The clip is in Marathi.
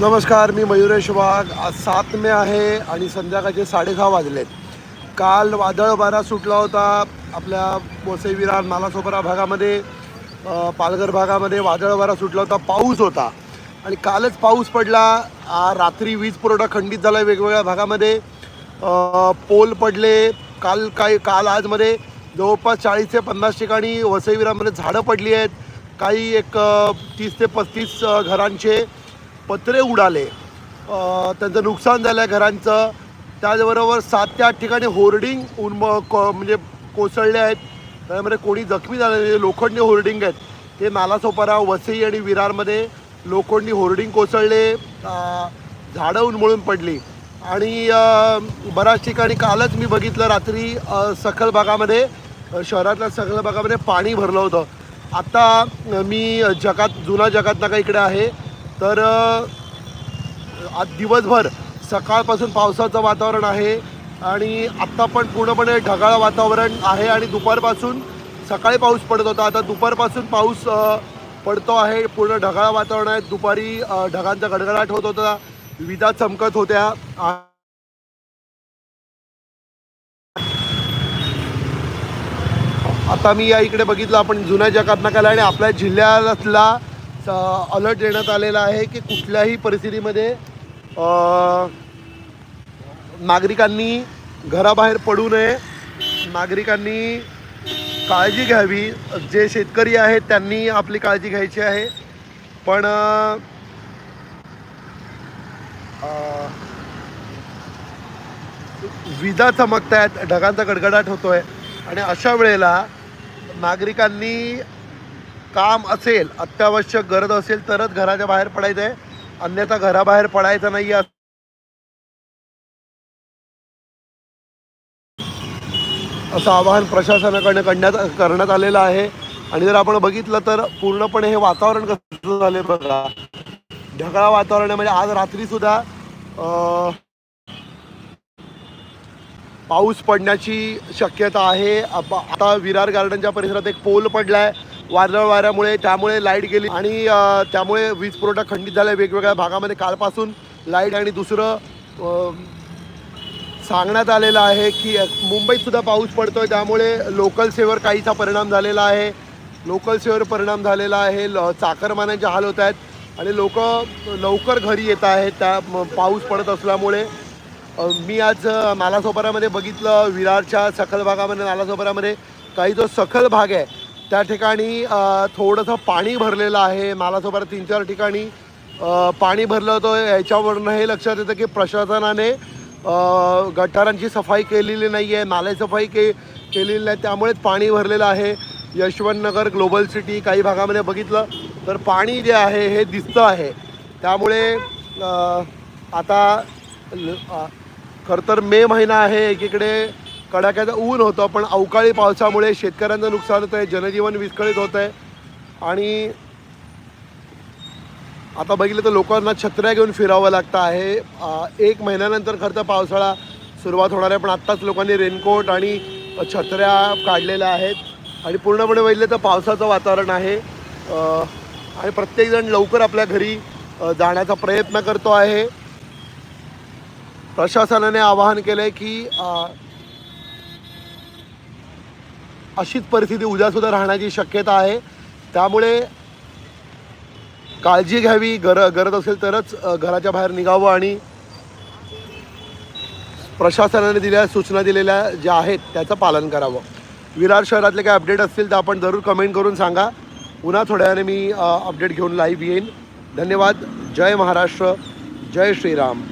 नमस्कार मी मयुरेश वाघ. आज सात मे आहे आणि संध्याकाळचे साडेसहा वाजलेत. काल वादळ वारा सुटला होता आपल्या वसई विरार नालासोपरा भागामध्ये पालघर भागामध्ये वादळ वारा सुटला होता पाऊस होता. आणि कालच पाऊस पडला. रात्री वीज पुरवठा खंडित झाला वेगवेगळ्या भागामध्ये. पोल पडले. काल काही काल आजमध्ये जवळपास चाळीस ते पन्नास ठिकाणी वसईविरामध्ये झाडं पडली आहेत. काही एक तीस ते पस्तीस घरांचे पत्रे उडाले. त्यांचं नुकसान झालं आहे घरांचं. त्याचबरोबर सात ते आठ ठिकाणी होर्डिंग उन्म को म्हणजे कोसळले आहेत. त्यामध्ये कोणी जखमी झाले लोखंडी होर्डिंग आहेत. ते नालासोपारा वसई आणि विरारमध्ये लोखंडी होर्डिंग कोसळले. झाडं उन्मळून पडली. आणि बऱ्याच ठिकाणी कालच मी बघितलं रात्री सखल भागामध्ये शहरातल्या सखल भागामध्ये पाणी भरलं होतं. आता मी जगात जुना जगात नाका इकडे आहे. तर आज दिवसभर सकाळपासून पावसाचं वातावरण आहे आणि आत्ता पण पूर्णपणे ढगाळ वातावरण आहे आणि दुपारपासून सकाळी पाऊस पडत होता. आता दुपारपासून पाऊस पडतो आहे. पूर्ण ढगाळ वातावरण आहे. दुपारी ढगांचा गडगडाट होत होता. विजा चमकत होत्या. आता मी या इकडे बघितलं. आपण जुन्या जगात नकाला आणि आपल्या जिल्ह्यातला अलर्ट देण्यात आलेला आहे की कुठल्याही परिस्थितीमध्ये नागरिकांनी घराबाहेर पडू नये. नागरिकांनी काळजी घ्यावी. जे शेतकरी आहेत त्यांनी आपली काळजी घ्यायची आहे. पण विजा चमकत आहेत ढगांचा गडगडाट होतो आहे आणि अशा वेळेला नागरिकांनी काम असेल अत्यावश्यक गरज असेल तरच घराच्या बाहेर पडायचं आहे अन्यथा घराबाहेर पडायचं नाही आहे असं आवाहन प्रशासनाकडनं करण्यात करण्यात आलेलं आहे. आणि जर आपण बघितलं तर पूर्णपणे हे वातावरण कसं झालं बघा. ढगाळ वातावरण आहे. म्हणजे आज रात्रीसुद्धा पाऊस पडण्याची शक्यता आहे. आता विरार गार्डनच्या परिसरात एक पोल पडला आहे वादळ वाऱ्यामुळे त्यामुळे लाइट गेली आणि त्यामुळे वीज पुरवठा खंडित झाला वेगवेगळ्या भागामध्ये. कालपासून लाइट आणि दुसरं सांगण्यात आलेलं आहे की मुंबईत सुद्धा पाऊस पडतोय. त्यामुळे लोकल सेवर काहीचा परिणाम झालेला आहे. लोकल सेवर परिणाम झालेला आहे. ल चाकरमान्यांचे हाल होत आहेत आणि लोक लवकर घरी येत आहेत. त्या म- पाऊस पडत असल्यामुळे मी आज नालासोपारामध्ये बघितलं. विरारच्या सखल भागामध्ये नालासोपारामध्ये काही जो सखल भाग आहे त्या ठिकाणी थोडंसं पाणी भरलेलं आहे. नालासोबत तीन चार ठिकाणी पाणी भरलं होतं. याच्यावरनं हे लक्षात येतं की प्रशासनाने गटारांची सफाई केलेली नाही आहे नाले सफाई के केलेली नाही. त्यामुळेच पाणी भरलेलं आहे. यशवंतनगर ग्लोबल सिटी काही भागामध्ये बघितलं तर पाणी जे आहे हे दिसतं आहे. त्यामुळे आता खरं तर मे महिना आहे. एकीकडे कडाक्याचं ऊन होतं पण अवकाळी पावसामुळे शेतकऱ्यांचं नुकसान होतं आहे जनजीवन विस्कळीत होतं आहे आणि आता बघितलं तर लोकांना छत्र्या घेऊन फिरावं लागतं आहे. एक महिन्यानंतर खरं तर पावसाळा सुरुवात होणार आहे पण आत्ताच लोकांनी रेनकोट आणि छत्र्या काढलेल्या आहेत. आणि पूर्णपणे बघितलं तर पावसाचं वातावरण आहे. आणि प्रत्येकजण लवकर आपल्या घरी जाण्याचा प्रयत्न करतो आहे. प्रशासनाने आवाहन केलं आहे की अशीच परिस्थिती उद्यासुद्धा राहण्याची शक्यता आहे. त्यामुळे काळजी घ्यावी गर गरज असेल तरच घराच्या बाहेर निघावं आणि प्रशासनाने दिलेल्या सूचना दिलेल्या ज्या आहेत त्याचं पालन करावं. विरार शहरातले काही अपडेट असतील तर आपण जरूर कमेंट करून सांगा. पुन्हा थोड्या वेळाने मी अपडेट घेऊन लाईव्ह येईन. धन्यवाद. जय महाराष्ट्र. जय श्रीराम.